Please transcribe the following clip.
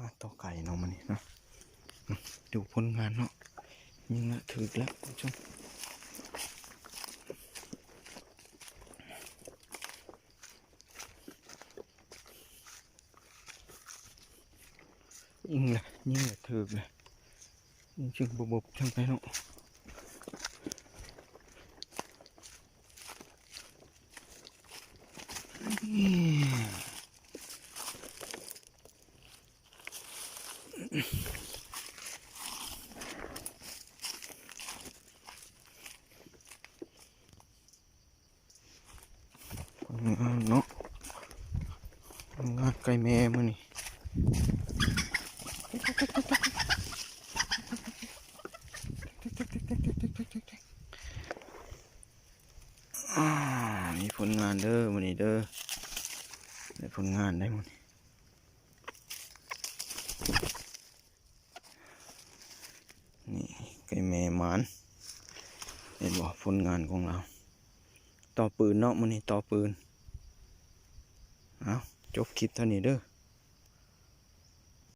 มาต่อไก่เนาะมันนี่เนาะดูผลงานเนาะยิงละถึกแล้วคุณผู้ชมยิงละยิงละถึกเลยยิงจึงบบๆจังไปเนาะผล งานเนาะงานไก่แม่มื้อนี่มีผลงานเด้อมันนี้เด้อได้ผลงานได้หมดนี่ ไก่แม่หมานเห็นบอกผลงานของเรา ต่อปืนเนาะมันนี่ต่อปืน เอาจบคลิปเท่านี้เด้อ